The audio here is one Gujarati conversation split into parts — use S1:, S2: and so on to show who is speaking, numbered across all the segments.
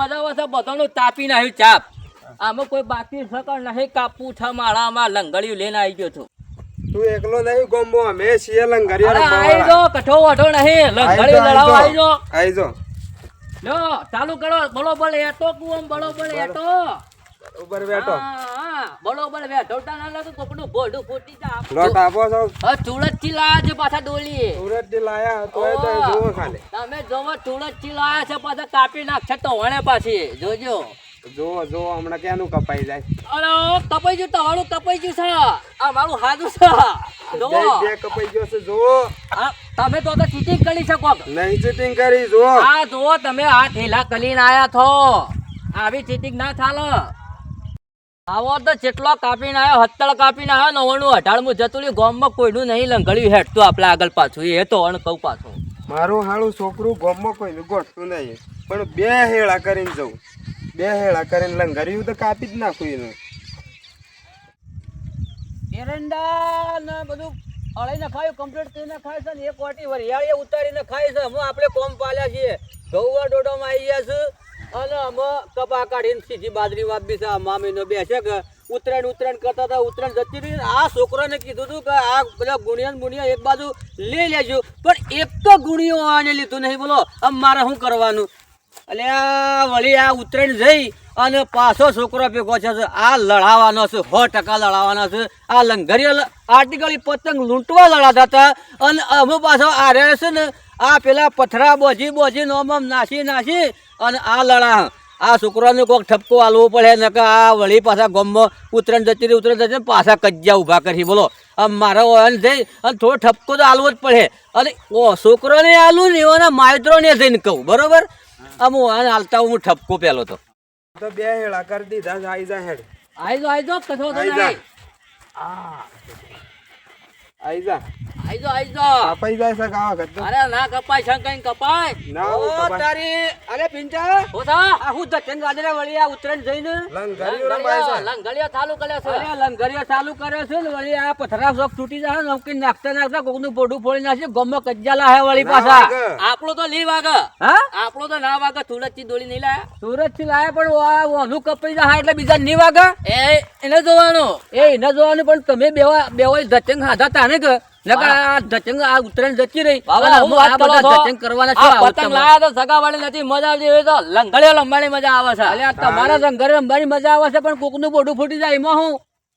S1: મજા આવે બધાનું તાપી નાખ્યું ચાપ. આમાં કોઈ બાકી સકર નહીં કાપવું છ માળામાં લંગડીઓ લઈને આવી ગયો છું.
S2: તું એકલો નહીં ગોમો અમે છીએ
S1: આવી જો કઠો વઠો નહીં લંગડી
S2: આઈ
S1: લડાવો આવી જો
S2: જો
S1: લો ચાલુ કરો બરોબર એટો કુવમ બરોબર એટો
S2: ઉપર બેઠો.
S1: હા, હા, બરોબર બેઠો ના લાગે કોકનું બોડું ફૂટી જા
S2: લોટ આપો છો.
S1: હા ચૂડતથી લાયા છે પાછા ડોલી
S2: સુરતથી લાયા તોય તો જોવો ખાલી.
S1: તમે જોવો ચૂડતથી લાયા છે પાછા કાપી નાખશે તો વણે પાછી. જોજો.
S2: જોવો જુઓ હમણાં ક્યાંનું કપાઈ જાય.
S1: અરે કપાઈ ગયું તમારું કપાઈ ગયું છે. આ મારું હાજુ છે. જોવો
S2: બે કપાઈ ગયો છે
S1: જોવો તમે તો તો ચીટિંગ કરી શકો
S2: નહીં ચીટિંગ કરી જોવો
S1: આ જોવો તમે આ થેલા કરીને આયા છો. આવી ચીટિંગ ના ચાલે. આવો તો જેટલો કાપીને આવ્યો હત્તળ કાપીને આવ્યો નવાણું અઢારમું જતું રહ્યું ગામમાં કોઈનું નહીં લંગડ્યું હેઠતું આપણે આગળ પાછું એ તો અણ કહું પાછું.
S2: મારું હાળું છોકરું ગોમમાં કોઈનું ગોઠતું નહીં પણ બે હેળા કરીને જવું બે હેળા કરીને લંગડ્યું તો કાપી જ નાખું એનું.
S1: એરંડા ને બધું અળાઈને ખાયું કમ્પ્લીટ કરીને ખાય છે ને એક વાટી વરિયાળી ઉતારીને ખાય છે. હું આપણે કોમ પાલ્યા છીએ. ગૌવા ડોડોમાં આવી ગયા છે. અને અમે કપા કાઢીને સીધી બાજરી વાપી છે. મામીનો બેસે કે ઉત્તરાયણ ઉત્તરાયણ કરતા હતા, ઉત્તરાયણ જતી રહી આ છોકરાને કીધું હતું કે આ બધા ગુણિયા ગુણિયા એક બાજુ લઈ લેજો. પણ એક તો ગુણિયો આને લીધું નહીં. બોલો, આમ મારે શું કરવાનું? એટલે વળી આ ઉત્તરાયણ જઈ અને પાછો છોકરો ભેગો છે. આ લડાવવાનો છે, સો ટકા લડાવવાનો છે. આ લંગરિયા આર્ટિકલ પતંગ લૂંટવા લડાતા હતા અને અમે પાછો આરે છે ને, આ પેલા પથરા બોજી બોજી નોમ નાસી નાસી અને આ લડા. આ છોકરાને કોઈક ઠપકો આલવો પડે ને કે આ વળી પાછા ગમમાં ઉતરણ જતી રહી ઉત્તરાયણ જતી પાછા કજ્જા ઊભા કરી, બોલો. આમ મારો ઓન થઈ અને થોડો ઠપકો તો આલવો જ પડે. અને ઓ છોકરોને આલું ને એવાના માયત્રોને જઈને કહું, બરોબર? આમ ઓન હાલતા હું ઠપકો પેલો તો.
S2: તો બે હેળા કરી દીધા આઈ જા હેડ
S1: આઈ જો આઈ જો કથો તો
S2: નહીં જા.
S1: આઈ
S2: આઈ જા.
S1: આઈ જો આઈ જો
S2: કપાઈ જાય છે ગાવા કરતો
S1: અરે ના કપાય છે કપાય.
S2: ના,
S1: ઓ તારી અરે પિંચા. આ હું વળી ઉતરણ જઈને?
S2: લંગરિયું રમાય છે.
S1: લંગડિયા ચાલુ કરે છે. અરે લંગડિયા ચાલુ કરે છે ને વળી આ પથરા સોપ તૂટી જાય ને નાખતા નાખતા કોકનું પોડું ફોડી નાખશે ગમમાં કજ્જા લાહે વળી પાછા. આપણો તો લી વાગે.
S3: હા?
S1: આપણો તો ના વાગે સુરતથી દોડી નહીં લાયા.
S3: સુરતથી લાયા પણ ઓનું કપાઈ જાય એટલે બીજા નહીં વાગે?
S1: એ એને જોવાનું.
S3: એ એને જોવાનું પણ તમે બેવા બેવા ખાધા હાથા તાને કે નકર ધચંગ આ ઉત્તરાયણ જતી રહી.
S1: બાબા, હું વાત કરો છો.
S3: ધચંગ કરવાના છે
S1: પતંગ લાયા તો સગાવાળી નથી મજા આવતી હોય તો લંગડિયો લંબાણી મજા આવે છે.
S3: અલ્યા તમારા રંગરે રમવાની મજા આવે છે પણ કોકનું બોડું ફૂટી જાય એમાં હું?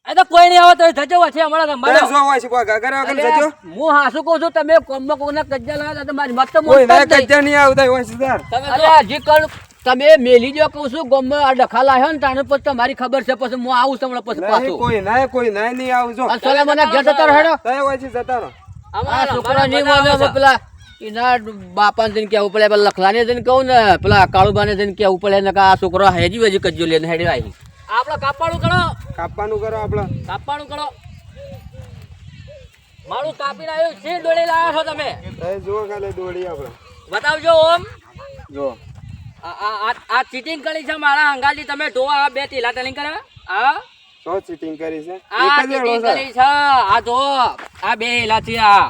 S1: એ તો કોઈ નહીં આવે તો જજો છે અમારા
S2: બે
S1: રંબાડો
S2: હોય છે કોઈ ગગર વગર જજો.
S3: હું હાસુ કહું છું તમે કોમમાં કોકના કજ્જા લાવ્યા તો મારી મત તો નહીં.
S2: કજ્જા નહીં આવતા હોય
S1: તમે જો
S3: તમે મેલી જો કહું છું ગોમમાં આ ડખા લાયો ને તાને પછી તમારી ખબર છે પછી હું આવું તમને હમણાં પછી પાછું.
S2: કોઈ ના કોઈ ના નહીં આવજો
S3: અસલે મને ઘેર જતા રહેડો
S2: તય હોય છે જતા રહો?
S3: આ છોકરા નહીં માને. પેલા એના બાપા ને કેવું પડે પેલા લખલાને જઈને કહું ને પેલા કાળુબાને જઈને કેવું પડે ને કે આ છોકરો હેજી વેજી કજ્જો લઈને હેડી આવી
S1: આપણે કાપવાનું કરો.
S2: કાપવાનું કરો આપડે.
S1: કાપવાનું કરો. મારું કાપી આવ્યું છે દોડી લાવ્યા છો તમે.
S2: જુઓ ખાલી દોડી આપડે.
S1: બતાવજો ઓમ.
S2: જો
S1: આ ચીટિંગ કરી છે મારા અંગાજી તમે જોવા બે તીલા તલિંગ કરે? હા?
S2: તો ચીટિંગ કરી છે?
S1: આ ચીટિંગ કરી છે. આ જો આ બે હેલા છે આ.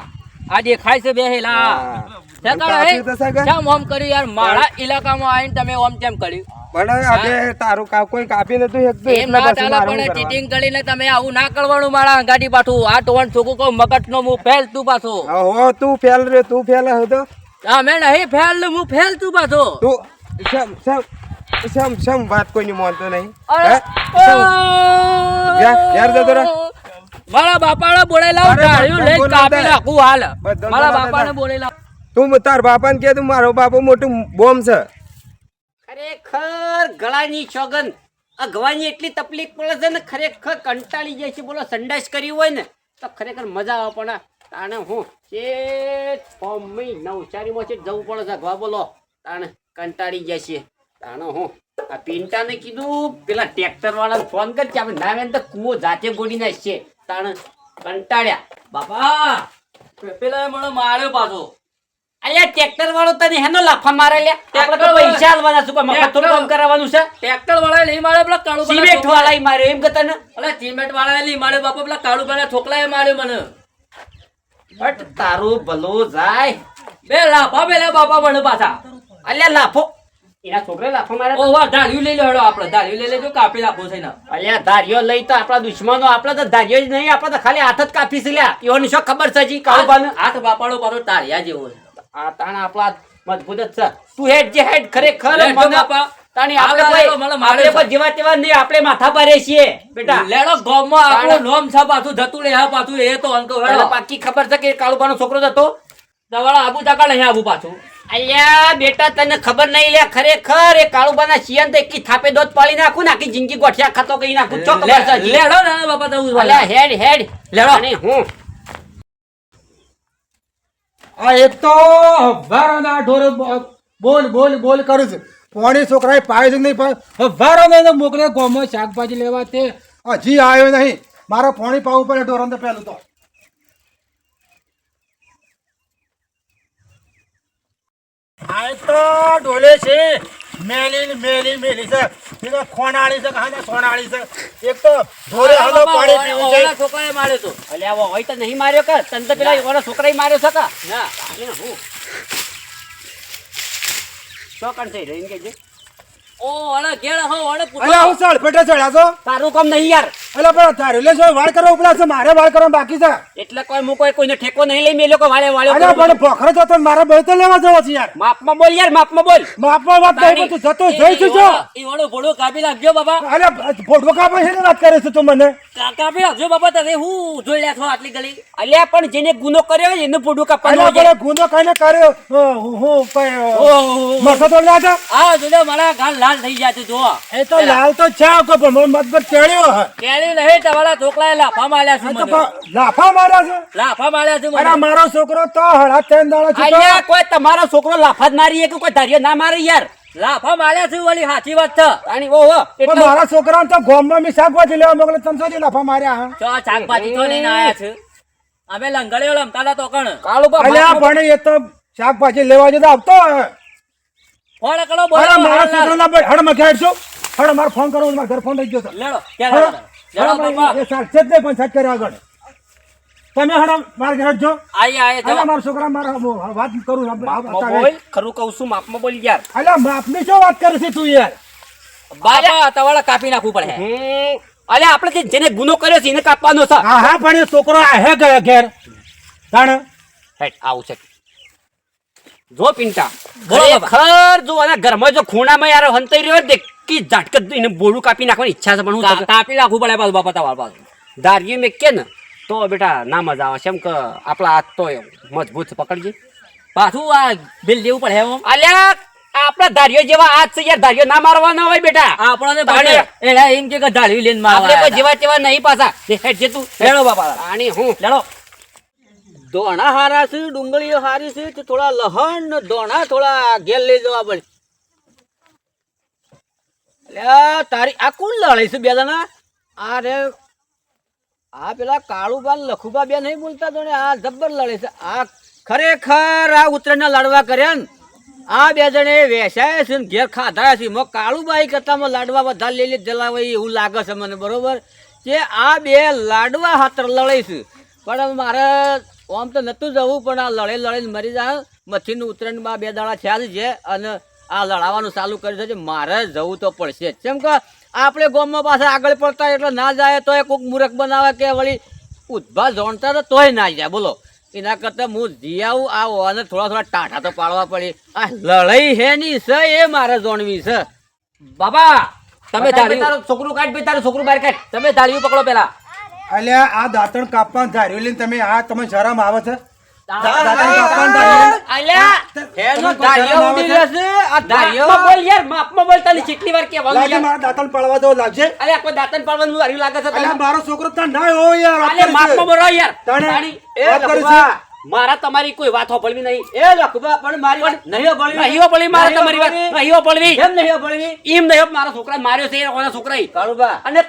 S1: આ દેખાય છે બે હેલા.
S2: હા.
S1: હે? કેમ ઓમ કર્યું યાર? મારા ઇલાકામાં આવીને તમે ઓમ કેમ કર્યું?
S2: પણ આ તારું કા કોઈ કાપી નતું એક તો એટલે
S1: ના
S2: પછી મારું
S1: પણ ચીટિંગ કરીને તમે આવું ના કરવાનું મારા અંગાડી પાછું. આ ટોન છોકું કહું મગજ નો હું ફેલ તું પાછો.
S2: હા, હો તું ફેલ રે તું ફેલ હતો
S1: અમે નહીં ફેલ હું ફેલ તું પાછો.
S2: તું શમ શમ શમ શમ વાત કોઈની માનતો નહીં ઘેર જતો રહે.
S1: મારા બાપાને બોલાઈ
S2: લાવ
S1: ઢાળ્યું
S2: લઈ
S1: કાપી નાખું હાલ. મારા બાપાને
S2: બોલાઈ
S1: લાવ
S2: તું તાર બાપાને કે તું મારો બાપો મોટું બોમ્બ છે.
S4: ખરેખર ગળાની સોગન આ ગવાની એટલી તકલીફ પડે છે ને ખરેખર કંટાળી જાય છે. બોલો સંડાસ કરી હોય ને તો ખરેખર મજા આવે પણ આને હું કે મમ્મી નવસારીમાં છે જવું પડે છે. ગવા બોલો. તાણે કંટાળી ગયા છે તાણે હું આ પિન્ટાને કીધું પેલા ટ્રેક્ટર વાળા ફોન કર કે આપણે ના તો કૂવો જાતે ગોડી નાખશે તાણે કંટાળ્યા.
S1: બાપા પેલા મને માર્યો પાછો.
S4: અલ્યા ટ્રેક્ટર વાળો તને હેનો લાફા મારે લ્યા આપણે તો પૈસા આલવાના શું કોઈ મફત થોડું કામ કરાવવાનું છે?
S1: ટ્રેક્ટર વાળા લઈ માર્યો પેલા કાળુ
S4: સિમેન્ટ વાળા માર્યો એમ કે તને?
S1: અલે સિમેન્ટ વાળા લઈ માર્યો બાપા પેલા કાળુ પેલા એ માર્યો મને.
S4: બટ તારું ભલું જાય.
S1: બે લાફા પેલા બાપા મને પાછા.
S4: અલ્યા લાફો. એના છોકરા લાફો મારે
S1: ઓ વાહ ધાર્યું લઈ લો હેડો આપણે. ધાર્યું લઈ લેજો કાપી નાખો છે
S4: અલ્યા ધારીઓ લઈ તો આપણા દુશ્મનો આપણે તો ધારીઓ જ નહીં આપણે તો ખાલી હાથ જ કાપી છે લ્યા. એઓની શું ખબર છે જી કાળુબાને
S1: હાથ બાપાડો પાડો તારિયા જેવો
S4: આ તાણ આપણા મજબૂત જ છે. તું હેડ જે હેડ ખરેખર
S1: બાપા.
S4: તાણી આપણે કોઈ-
S1: મારે
S4: આપણે જેવા તેવા નહીં આપણે માથા પારે છીએ બેટા.
S1: લેડો ગોમમાં આપણું નોમ છે પાછું જતું લે હા પાછું એ તો અંકો હેડો
S4: પાકી ખબર છે કે કાળુબાનો છોકરો જ હતો
S1: આબુ તાકા નહીં આબુ પાછું.
S4: અલ્યા બેટા તને ખબર નહીં લે ખરેખર એ કાળુબાના શિયાન તો એકી થાપે દોત પાળી નાખું નાખી જિંદગી ગોઠિયા ખાતો કરી નાખું. છો ખબર છે
S1: લેડો ને બાપા તમે
S4: અલ્યા હેડ હેડ.
S1: લેડો.
S4: અને હું?
S5: આ એક તો હવારોના ઢોરે બોલ બોલ બોલ કરું છું. પોણી છોકરાએ પાય છે નહીં પાય હવારોને મોકલે ગોમાં શાકભાજી લેવા તે. હજી આવ્યો નહીં. મારા પોણી પાવું પડે ઢોરણ તો પહેલું તો. આ તો ડોલે છે. મેલી મેલી મેલી છે. એ ખોનાળી છે કાને સોનાળી છે. એક તો ઢોરે હાલો પાણી પીવું છે.
S1: છોકરાએ માર્યો તો.
S4: અલ્યા વો હોય તો નહીં માર્યો કર તને તો પેલા છોકરાએ માર્યો છે કા?
S1: ના
S4: અને હું? શું કરશે રહીને
S1: ઓ હો
S5: હું સાળ પેટે ચડ્યા છો?
S4: તારું કામ નહીં યાર.
S5: અલ્યા પણ તારે લે છો વાળ કરવા ઉપલા છે મારે વાળ કરવા બાકી છે.
S4: એટલે કોઈ હું કોઈ કોઈને ઠેકો નહીં લઈ મેલ્યો કે વાળે
S5: વાળે
S4: અરે
S5: પણ ભોખરે જતો મારે બે તો લેવા જવો છે યાર.
S4: માપમાં બોલ યાર માપમાં બોલ.
S5: માપમાં વાત કરી તું જતો જઈ છું જો.
S1: એ વાળો ભોળો કાપી નાખજો બાબા
S5: અરે ફોટો કાપે છે વાત કરે છે તું મને?
S1: કાપી નાખજો બાબા તમે હું જોઈ લ્યા છો આટલી ગલી?
S4: અલ્યા પણ જેને ગુનો કર્યો એનું પોડું કાપવાનું હોય
S5: ગુનો કઈને કર્યો? હું હું મસો તો લાગે
S1: આ જોજો મારા ગાલ લાલ થઈ જાય છે જો
S5: એ તો લાલ તો છે પણ મને મત પર ચડ્યો હે
S1: કેળી નહીં તમારા છોકરાએ લાફા માર્યા છે
S5: લાફા માર્યા છે?
S1: લાફા માર્યા છે
S5: અરે મારો છોકરો તો હળા ત્રણ દાડા છે
S4: અલ્યા કોઈ તમારો છોકરો લાફા જ મારી કે કોઈ ધાર્યો ના મારે યાર.
S1: લાફા માર્યા છે ઓલી સાચી વાત છે.
S4: તાણી ઓહો એટલે
S5: મારા છોકરાને તો ગોમમાં મી શાકભાજી લેવા મોકલે તમ શું લાફા માર્યા
S1: જો શાકભાજી તો લઈને આયા છે. અમે લંગડીઓ લમતા તો કણ.
S4: કાળુબા
S5: અલ્યા પણ એ તો શાકભાજી લેવા જતો આવતો.
S1: ફોન કરો બોલો
S5: મારા. છોકરાના હડમાં હડ મારે ફોન કરો મારા ઘર ફોન થઈ ગયો
S1: લેડો ક્યારે
S5: હડ,
S1: લેડો
S5: હડ
S1: બાપા.
S5: ભાઈ, એ સાચે જ નહીં પણ કર્યા આગળ. તમે હડ મારા ઘર છો
S1: આઈએ આઈએ જો
S5: મારા છોકરા મારા વાત કરું આપણે
S4: માપમાં
S5: બતાવે.
S4: બોલ ખરું કહું છું માપમાં બોલ યાર.
S5: અલ્યા માપની શું વાત કરે છે તું યાર?
S1: બાપા તમારે કાપી નાખવું પડે.
S4: અલ્યા આપણે જે- જેને ગુનો કર્યો છે એને કાપવાનો છે.
S5: હા હા પણ એ છોકરો ગયો ઘેર? તાણ?
S4: હેટ આવું છે. જો પિંટા ખર જો આના ઘરમાં જો ખૂણામાં યાર હંતાઈ રહ્યો હોય ને કે ઝાટક એને બોલું કાપી નાખવાની ઈચ્છા છે પણ હું
S1: કાપી નાખવું પડે પાછું બાપા તમારા પાસે
S4: દારિયું મેં કે ને તો બેટા ના મજા આવે છે એમ કે આપણા હાથ તો મજબૂત પકડજે.
S1: પાછું આ બિલ દેવું પડે એમ
S4: અલ્યા આપણા ધાર્યો જેવા હાથ છે યાર ધાર્યો ના મારવાના હોય બેટા.
S1: આપણને. પાછળ એમ કે ધાર્યું લઈને
S4: આપણે કોઈ જેવા તેવા નહીં પાછા. હેડ જે તું
S1: હેડો બાપા.
S4: આની હું.
S1: લડો
S3: દોણા હારા છે ડુંગળીઓ હારી છે તો થોડા લહણ દોણા થોડા ઘેર લઈ જવા પડે. અલ્યા તારી આ કોણ લડાઈ છે બે જણા આ આ પેલા કાળુબા લખુબા બે નહીં બોલતા તો ને આ જબ્બર લડે છે. આ ખરેખર આ ઉત્તરાયણના લાડવા કર્યા ને? આ બે જણે વેસાય છે ને, ઘેર ખાધા છે. મો કાળુબાઈ કરતામાં લાડવા બધા લઈ લે, જલાવાય એવું લાગે છે મને, બરોબર? કે આ બે લાડવા હાથર લડે છે. પણ મારે આમ તો નહોતું જવું, પણ આ લડે લડે મરી જાય મચ્છીનું ઉત્તરાયણમાં બે દાડા થયા છે. અને આ લડાવવાનું ચાલુ કરી છે મારે જવું તો પડશે જ. કેમ કે આપણે ગોમમાં પાછા આગળ પડતા એટલે ના જાય તોય કોઈક મૂર્ખ બનાવે કે વળી ઉદ્ભા જોણતા તો તોય ના જાય. બોલો. એના કરતાં હું જી આવું આ હોવાને થોડા થોડા ટાટા તો પાડવા પડી. આ લડાઈ હે ની છે એ મારે જોણવી છે.
S1: બાબા તમે
S4: તારું છોકરું કાઢ ભાઈ તારું છોકરું બહાર કાઢ.
S1: તમે ધાર્યું પકડો પેલા
S5: અલ્યા આ દાંતણ કાપવાનું ધાર્યું લઈને તમે આ તમે શરમ આવે છે? દાંતણ કાપવાનું ધાર્યું
S4: અલ્યા
S3: હેનો ધાર્યો ઉડી આ ધાર્યો
S4: બોલ યાર માપમાં બોલ તને કેટલી વાર કહેવાનું યાર.
S5: મારા દાંતણ પડવા દો લાગશે.
S4: અલ્યા કોઈ દાંતન પાડવાનું હાર્યું લાગે છે
S5: અલ્યા મારો છોકરો તો ના હોય યાર વાત
S4: અલ્યા
S5: કરે છે.
S4: માપમાં બોલો યાર.
S5: તાણે વાત કરે છે.
S4: મારા તમારી કોઈ વાત હોપળવી નહીં.
S3: એ લખવા પણ મારી વાત નહીં હોપળવી
S4: નહીં હોપળવી મારા તમારી વાત નહીં હોપળવી
S3: એમ નહીં હોપળવી
S4: એમ નહીં મારા છોકરા માર્યો છે એના છોકરા
S3: કાળુબા.
S4: અને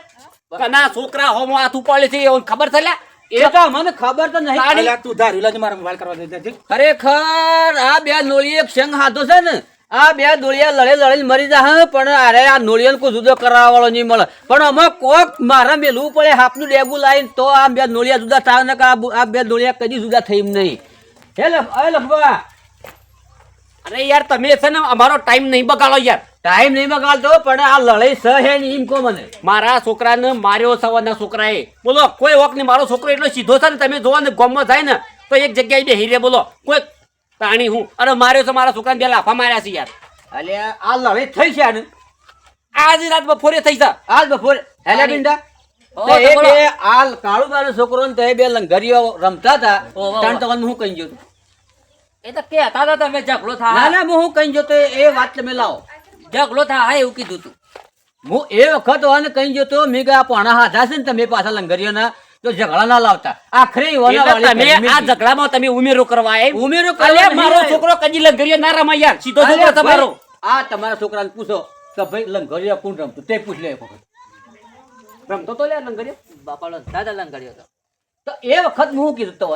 S4: કના છોકરા હોમો હાથ ઉપાડે છે એવું ખબર છે
S3: એ તો મને ખબર તો નહીં.
S5: તું ધાર્યું લાગે મારા મોબાઈલ કરવા દે દે
S3: ખરેખર આ બે નોળી એક સંગ હાથો છે ને આ બે દોળિયા લડે લડે મરી જા પણ અરે આ નોળિયાને કોઈ જુદો કરાવવા વાળો નહીં મળે. પણ અમે કોક મારા મેલવું પડે હાથનું ડેગું લાવીને તો આ બે નોળિયા જુદા થાય ને આ બે દોળિયા કદી જુદા થઈ નહીં. હે લખ એ લખવા
S4: અરે યાર તમે છે ને અમારો ટાઈમ નહીં બગાડો યાર.
S3: ટાઈમ નહીં બગાડતો પણ આ લડાઈ સ હે ને એમ કો મને.
S4: મારા છોકરાને માર્યો સવારના છોકરાએ. બોલો કોઈ વખત નહીં મારો છોકરો એટલો સીધો છે ને તમે જોવો ને ગોમમાં જાય ને તો એક જગ્યાએ બે હીરે બોલો. કોઈ પ્રાણી હું. અરે મારે તો મારા છોકરાને બે લાફા માર્યા છે યાર.
S3: અલે આ લવે થઈ છે આને.
S4: આજ રાત બપોરે થઈ છે.
S3: આજ બપોરે. હેલે બિંડા આ કાળુબાનો છોકરો ને તે બે લંગરીઓ રમતા હતા. ત્રણ તવન હું કહી ગયો
S1: એ તો કહેતા હતા તમે ઝઘડો
S3: ના હું કહી ગયો તો એ વાત તમે લાવો.
S1: ઝઘડો હા એવું કીધું તું.
S3: હું એ વખત વાને કહી ગયો તો મેં પોણા હાથા છે ને તમે પાછા લંગરીઓના તો ઝઘડા ના લાવતા. આખરે
S4: તમે આ. ઝઘડામાં તમે ઉમેરો કરવા આવ્યા.
S3: ઉમેરો કરવા
S4: મારો છોકરો કદી લંગરીઓ ના રમાય યાર. સીધો છોકરો તમારો.
S3: આ તમારા છોકરાને પૂછો કે ભાઈ લંગરીઓ કોણ રમતું? તે પૂછ લે એક વખત.
S4: રમતો તો લે લંગરીઓ
S1: બાપાળો દાદા લંગડ્યો તો
S3: તો એ વખત હું કીધું તો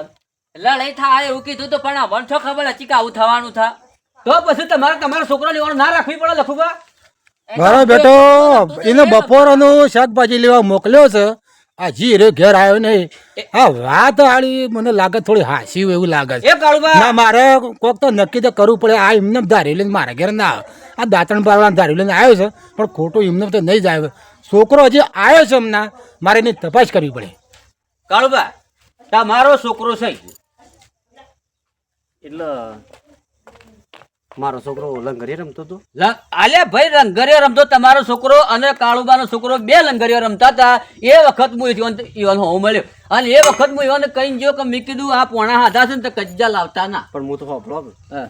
S1: લડાઈ થાય એવું કીધું તો પણ વંઠો ખબર હતી કે આવું થવાનું થા.
S3: તો પછી તમારે તમારા છોકરા લેવાનું ના રાખવી પડે લખુબા
S5: મારો બેટો એને બપોરનું શાકભાજી લેવા મોકલ્યો છે. આ જી રે ઘેર આવ્યો નહીં. આ વાત આળી મને લાગે થોડી હાસી હોય એવું લાગે છે.
S3: એ કાળુબા!
S5: ના મારે કોક તો નક્કી તો કરવું પડે. આ એમને ધારી લઈને મારા ઘેર ના આવે. આ દાંતણ પાડવા ધારી લઈને આવ્યો છે પણ ખોટું એમને તો નહીં જ આવ્યો. છોકરો હજી આવ્યો છે હમણાં મારે એની તપાસ કરવી પડે.
S3: કાળુબા તમારો છોકરો છે.
S4: એટલે મારો છોકરો લંગરી રમતો હતો.
S3: આલે ભાઈ લંગરીઓ રમતો. તમારો છોકરો અને કાળુબાનો છોકરો બે લંગરીઓ રમતા હતા. એ વખત હું ઈવન ઈવન હોવ મળ્યો. અને એ વખત હું ઈવન કઈ ગયો કે મેં કીધું આ પોણા હાથા છે ને તો કજ્જા લાવતા ના.
S4: પણ હું તો હોભળો
S3: હા.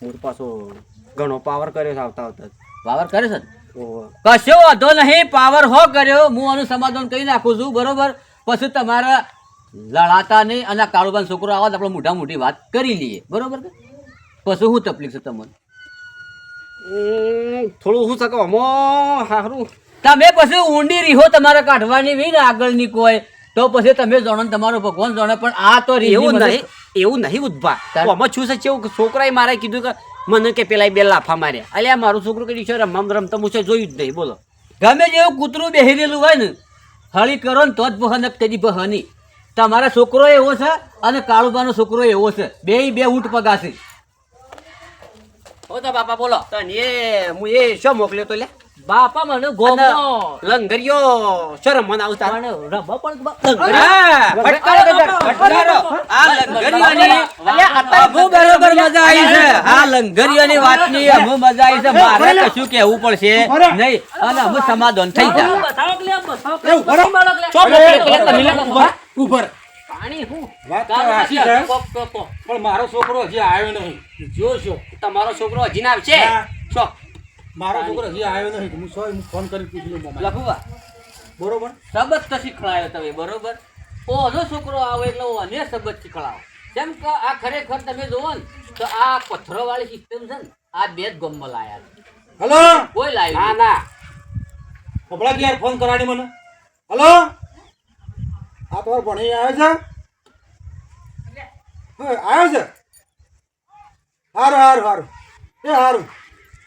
S4: તો પાછો ઘણો પાવર કર્યો આવતા આવતા
S3: પાવર કરે છે? કશો વાંધો નહીં પાવર હો કર્યો. હું આનું સમાધાન કરી નાખું છું બરોબર? પછી તમારા લડાતા નહીં અને કાળુબાન છોકરો આવા આપણે મોટા મોટી વાત કરી લઈએ. બરોબર કે? પછી હું તકલીફ છે તમને?
S4: થોડું શું શકે અમો હારું.
S3: તમે પછી ઊંડી રીહો તમારે કાઢવાની વી ને આગળની કોઈ. તો પછી તમે જાણો તમારો ભગવાન જાણે પણ આ તો
S4: એવું નહીં એવું નહીં ઉદ્ભા. આમાં છું? છે કેવું છોકરાએ મારે કીધું કે મને કે પેલા બે લાફા માર્યા. અલ્યા મારું છોકરું કીધું છે રમવા રમતા હું છે જોયું જ નહીં બોલો.
S3: ગમે જેવું કૂતરું બેહરેલું હોય ને હળી કરો ને તો જ બહન તેની બહની તમારા છોકરો એવો છે અને કાળુબાનો છોકરો એવો છે. બે બે ઊંટ પગાશે.
S1: તો બાપા બોલો.
S4: તને હું એ શું મોકલ્યો તો લે?
S1: બાપા મને ગોમો
S4: લંગરિયો શરમ મને આવતા.
S1: પણ રબા પણ
S3: ફટકારો ફટકારો. આ લંગરીઓની- બહુ બરોબર મજા આવી છે. આ લંગરીઓની વાતની બહુ મજા આવી છે. મારે કશું કેવું પડશે નહીં. અને હું સમાધાન થઈ જાય
S1: બતાવો કે બતાવો કે લે, બતાવો પાણી હું.
S5: વાત સાચી છે. પણ મારો છોકરો હજી આવ્યો નહીં. જોશો
S4: તમારો છોકરો હજી ના. આવશે છો
S5: મારો છોકરો હજી આવ્યો નહીં હું સો હું ફોન કરી પૂછી લઉં.
S3: લખુવા
S5: બરોબર?
S3: સબત તો ખળાયો તમે બરોબર? ઓનો છોકરો આવે એટલે અને સબત શીખડાવો કેમ કે આ ખરેખર તમે જોવો ને તો આ પથ્થરો વાળી સિસ્ટમ છે ને આ બે જ ગમમાં લાયા.
S5: હલો?
S3: કોઈ લાવ્યું
S4: ના ના.
S5: હમણાં ક્યારે ફોન કરાડી મને. હલો? આ તમારો ભણી આવે છે. આવ્યો છે? હારું હારું હારું. એ હારું.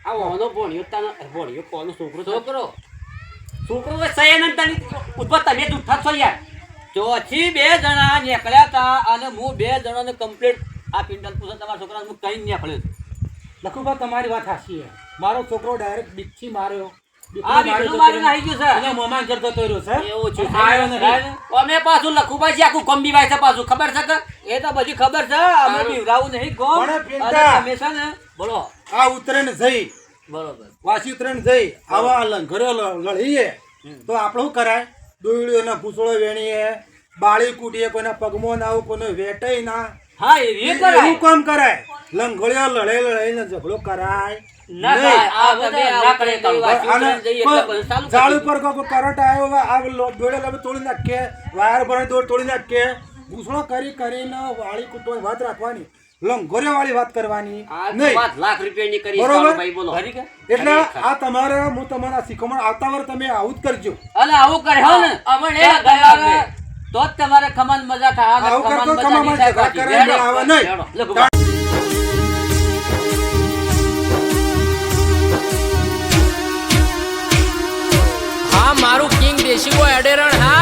S4: આ ઓનો ભણ્યો તાનો ભણ્યો કોનો છોકરો
S3: છોકરો.
S4: છોકરો સયાનંદાની ઊભા તમે જૂઠા છો યાર.
S3: ચોથી બે જણા નીકળ્યા હતા અને હું બે જણાને કમ્પ્લીટ આ પિંડલ પૂછો તમારા છોકરાને હું કંઈ નીકળ્યો. છું.
S5: લખુભા તમારી વાત હાચી છે. મારો છોકરો ડાયરેક્ટ બીકથી માર્યો.
S3: આ બીકનું મારીને આવી ગયું છે.
S5: એના મોમાં ઘર જતો છે
S4: એવું છે
S5: પણ નથી.
S4: અમે પાછું લખુબાજી આખું ગંભી ભાઈ છે પાછું. ખબર છે કે?
S3: એ તો બધી ખબર છે. અમે બીવરાવું નહીં ગોમ. અને
S5: પિંડા.
S3: ને બોલો.
S5: આ ઉતરેણ જઈ.
S3: બરોબર.
S5: વાસી ઉતરેણ જઈ. આવા લંઘર્યો લ- લડીએ. તો આપણે શું કરાય. દોયડીઓના ભૂસળો વેણીએ. બાળી કૂટીએ કોઈના પગમો ના આવું કોઈને વેટે ના.
S3: હા
S5: એવું કામ કરાય. લંઘળ્યો લડે લડાઈને ઝઘડો કરાય. ઝાડ ઉપર કરંટ આવ્યો આ દોડે લબે તોડી વાયર દોડ તોડી કરી કરીને વાળી વાત રાખવાની. લંઘોરે વાળી વાત કરવાની.
S4: આ
S5: નહીં.
S4: લાખ રૂપિયાની કરી
S5: બરોબર.
S4: ભાઈ બોલો.
S3: ખરી કે?
S5: એટલે આ તમારે હું તમારા શીખમણ આવતા વાર તમે આવું જ કરજો.
S3: અને આવું કરે હો ને.
S1: અમણે
S3: તો જ તમારે ખમાન મજા થાય
S5: આવું
S3: ખમાન મજા થાય
S5: નહીં.
S6: દેશી હોય અડેરણ હા?